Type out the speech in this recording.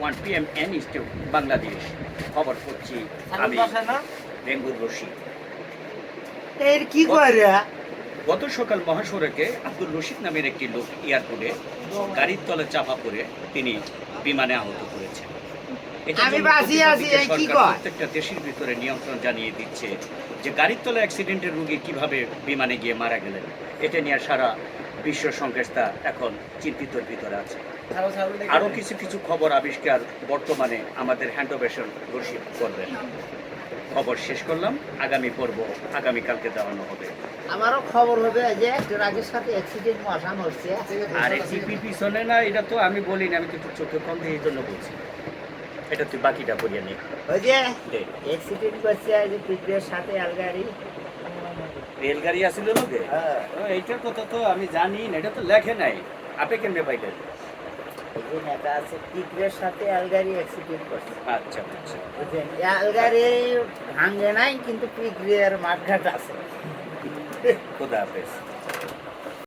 One P M N Bangladesh. খবর পড়ছি আমি বেঙ্গুর রশিদ। এর কি করে? গত সকাল মহাসড়কে আব্দুল রশিদ নামের একটি লোক এয়ারপোর্টে গাড়ির তলে চাপা পড়ে তিনি বিমানে আহত করেছেন? প্রত্যেকটা দেশের ভিতরে নিয়ন্ত্রণ জানিয়ে দিচ্ছে যে গাড়ির তলে অ্যাক্সিডেন্টের রোগী কীভাবে বিমানে গিয়ে মারা গেলেন এটা নিয়ে সারা বিশ্ব সংস্থা এখন চিন্তিতর ভিতরে আছে। আরও কিছু কিছু খবর আবিষ্কার বর্তমানে আমাদের হ্যান্ডোভেশন রশিদ করবেন খবর শেষ করলাম। আগামী পর্ব আগামীকালকে দেওয়ানো হবে। আমারও খবর হবে যে ট্রাকের সাথে অ্যাক্সিডেন্ট মশান হচ্ছে। আরে টিপি পিছনে না এটা তো আমি বলি না আমি তো একটু চোখে কম দিয়ে এই জন্য বলছি। এটা তুই বাকিটা করিয়ে নে। ওই যে। অ্যাক্সিডেন্ট করছে যে পিঠের সাথে আলগাড়ি রেলগাড়ি আসিল লোকে হ্যাঁ। এইটার কথা তো আমি জানি না এটা তো লেখে নাই। আপে কেমনে পাইলেন? সাথে আলগাড়ি অ্যাক্সিডেন্ট করছে। আচ্ছা আচ্ছা। আলগাড়ি ভাঙে নাই কিন্তু পিঠের মাঠঘাট আছে। খোদা হাফেজ।